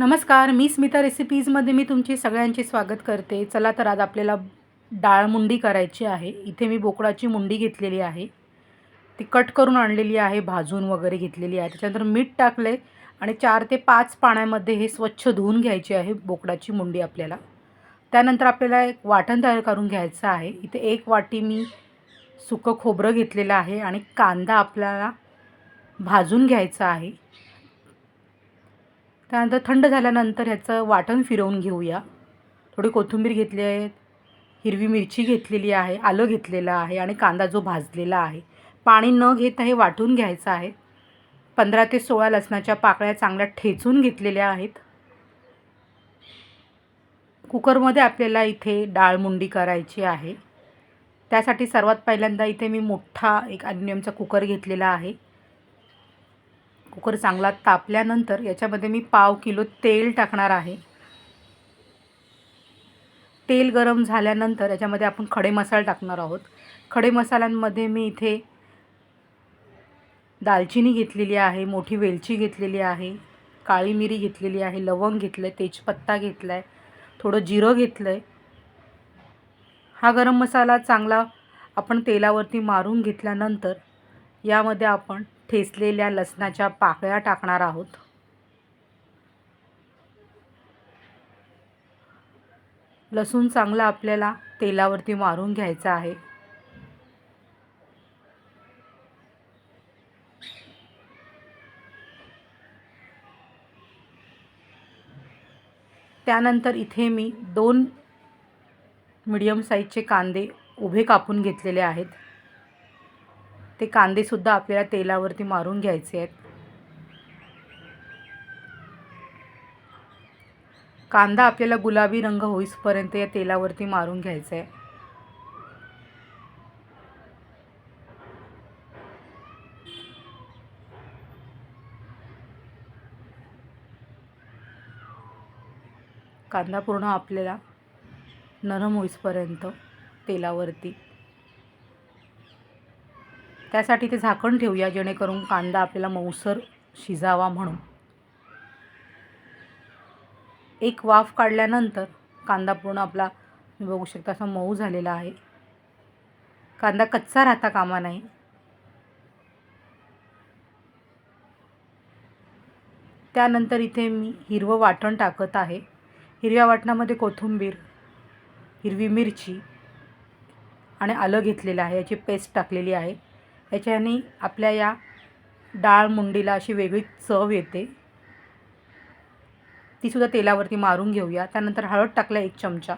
नमस्कार मी स्मिता रेसिपीजमध्ये मी तुमचे सगळ्यांचे स्वागत करते. चला तर आज आपल्याला डाळ मुंडी करायची आहे. इथे मी बोकडाची मुंडी घेतलेली आहे. ती कट करून आणलेली आहे भाजून वगैरे घेतलेली आहे. त्याच्यानंतर मीठ टाकलं आहे आणि चार ते पाच पाण्यामध्ये हे स्वच्छ धुवून घ्यायची आहे बोकडाची मुंडी आपल्याला. त्यानंतर आपल्याला एक वाटण तयार करून घ्यायचं आहे. इथे एक वाटी मी सुकं खोबरं घेतलेलं आहे आणि कांदा आपल्याला भाजून घ्यायचा आहे. त्यानंतर थंड झाल्यानंतर ह्याचं वाटण फिरवून घेऊया. थोडी कोथिंबीर घेतली आहे हिरवी मिरची घेतलेली आहे आलं घेतलेलं आहे आणि कांदा जो भाजलेला आहे. पाणी न घेता हे वाटून घ्यायचं आहे. पंधरा ते सोळा लसणाच्या पाकळ्या चांगल्या ठेचून घेतलेल्या आहेत. कुकरमध्ये आपल्याला इथे डाळ मुंडी करायची आहे. त्यासाठी सर्वात पहिल्यांदा इथे मी मोठा एक ॲल्युमिनियमचा कुकर घेतलेला आहे. कुकर चांगला तापल्यानंतर याच्यामध्ये मी पाव किलो तेल टाकणार आहे. तेल गरम झाल्यानंतर याच्यामध्ये आपण खडे मसाला टाकणार आहोत. खडे मसाल्यांमध्ये मी इथे दालचिनी घेतलेली आहे मोठी वेलची घेतलेली आहे काळी मिरी घेतलेली आहे लवंग घेतलं आहे तेजपत्ता घेतला आहे थोडं जिरं घेतलं आहे हा गरम मसाला चांगला आपण तेलावरती मारून घेतल्यानंतर यामध्ये आपण ठेचलेल्या लसणाच्या पाकळ्या टाकणार आहोत. लसूण चांगला आपल्याला तेलावरती मारून घ्यायचा आहे. त्यानंतर इथे मी दोन मिडियम साईजचे कांदे उभे कापून घेतलेले आहेत. ते कांदेसुद्धा आपल्याला तेलावरती मारून घ्यायचे आहेत. कांदा आपल्याला गुलाबी रंग होईसपर्यंत या तेलावरती मारून घ्यायचा आहे. कांदा पूर्ण आपल्याला नरम होईसपर्यंत तेलावरती त्यासाठी ते झाकण ठेवूया जेणेकरून कांदा आपल्याला मऊसर शिजावा म्हणून. एक वाफ काढल्यानंतर कांदा पूर्ण आपला तुम्ही बघू शकता असा मऊ झालेला आहे. कांदा कच्चा राहता कामा नाही. त्यानंतर इथे मी हिरवं वाटण टाकत आहे. हिरव्या वाटणामध्ये कोथिंबीर हिरवी मिरची आणि आलं घेतलेलं आहे. याची पेस्ट टाकलेली आहे. याच्याने आपल्या या डाळ मुंडीला अशी वेगळी चव येते. तीसुद्धा तेलावरती मारून घेऊया. त्यानंतर हळद टाकला एक चमचा.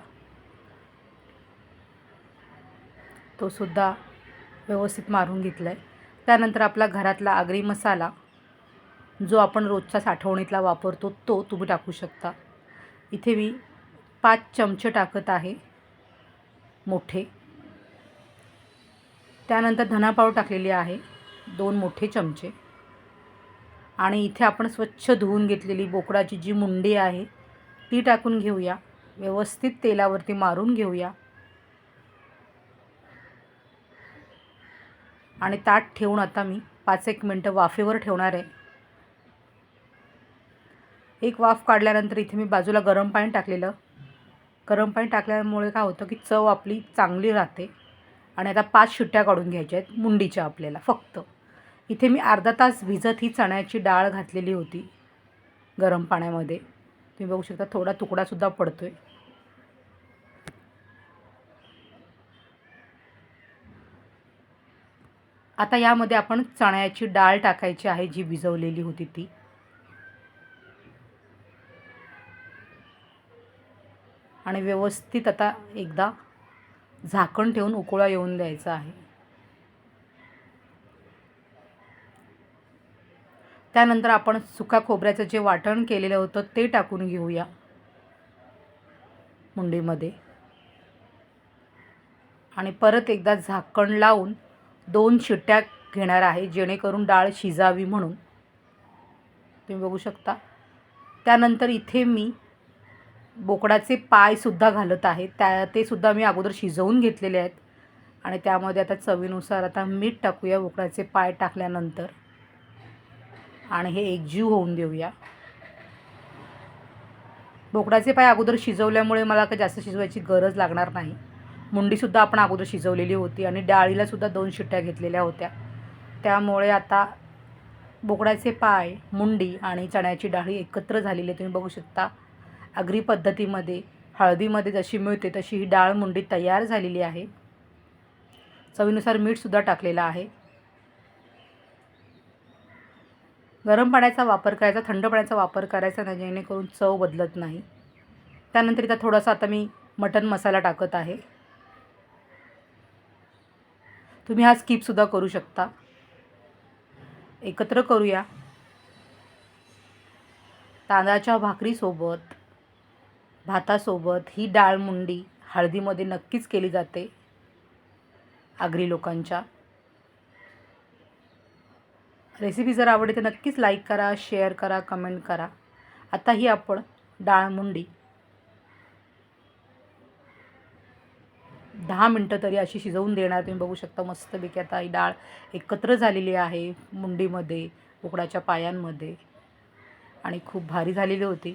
तो सुद्धा व्यवस्थित मारून घेतला आहे त्यानंतर आपला घरातला आगरी मसाला जो आपण रोजच्या साठवणीतला वापरतो तो तुम्ही टाकू शकता. इथे मी पाच चमचे टाकत आहे मोठे. त्यानंतर धनापाव टाकलेली आहे दोन मोठे चमचे. आणि इथे आपण स्वच्छ धुवून घेतलेली बोकडाची जी मुंडी आहे ती टाकून घेऊया. व्यवस्थित तेलावरती मारून घेऊया. आणि ताट ठेवून आता मी पाच एक मिनटं वाफेवर ठेवणार आहे. एक वाफ काढल्यानंतर इथे मी बाजूला गरम पाणी टाकलेलं. गरम पाणी टाकल्यामुळे काय होतं की चव आपली चांगली राहते. आणि आता पाच शिट्ट्या काढून घ्यायच्या आहेत मुंडीच्या आपल्याला फक्त. इथे मी अर्धा तास भिजत ही चण्याची डाळ घातलेली होती गरम पाण्यामध्ये. तुम्ही बघू शकता थोडा तुकडासुद्धा पडतो आहे आता यामध्ये आपण चण्याची डाळ टाकायची आहे जी भिजवलेली होती ती. आणि व्यवस्थित आता एकदा झाकण ठेवून उकळा येऊन द्यायचा आहे. त्यानंतर आपण सुका खोबऱ्याचं जे वाटण केलेलं होतं ते टाकून घेऊया मुंडीमध्ये. आणि परत एकदा झाकण लावून दोन शिट्ट्या घेणार आहे जेणेकरून डाळ शिजावी म्हणून. तुम्ही बघू शकता. त्यानंतर इथे मी बोकडाचे पायसुद्धा घालत आहे त्या ते सुद्धा मी अगोदर शिजवून घेतलेले आहेत. आणि त्यामध्ये आता चवीनुसार आता मीठ टाकूया बोकडाचे पाय टाकल्यानंतर. आणि हे एकजीव होऊन देऊया. बोकडाचे पाय अगोदर शिजवल्यामुळे मला काही जास्त शिजवायची गरज लागणार नाही. मुंडीसुद्धा आपण अगोदर शिजवलेली होती आणि डाळीलासुद्धा दोन शिट्ट्या घेतलेल्या होत्या. त्यामुळे आता बोकडाचे पाय मुंडी आणि चण्याची डाळी एकत्र झालेली आहे. तुम्ही बघू शकता. आगरी पद्धतीमध्ये हळदीमध्ये जशी मिळते तशी ही डाळ मुंडी तयार झालेली आहे. चवीनुसार मीठसुद्धा टाकलेलं आहे. गरम पाण्याचा वापर करायचा थंड पाण्याचा वापर करायचा नाही जेणेकरून चव बदलत नाही. त्यानंतर इथं थोडासा आता मी मटन मसाला टाकत आहे. तुम्ही हा स्किपसुद्धा करू शकता. एकत्र करूया. तांदळाच्या भाकरीसोबत भातासोबत ही डाळ मुंडी हळदीमध्ये नक्कीच केली जाते. आगरी लोकांच्या. रेसिपी जर आवडली तर नक्कीच लाईक करा शेअर करा कमेंट करा. आता ही आपण डाळ मुंडी. दहा मिनटं तरी अशी शिजवून देणार. तुम्ही बघू शकता मस्तपैकी आता ही डाळ एकत्र झालेली आहे मुंडीमध्ये उकडाच्या पायांमध्ये. आणि खूप भारी झालेली होती.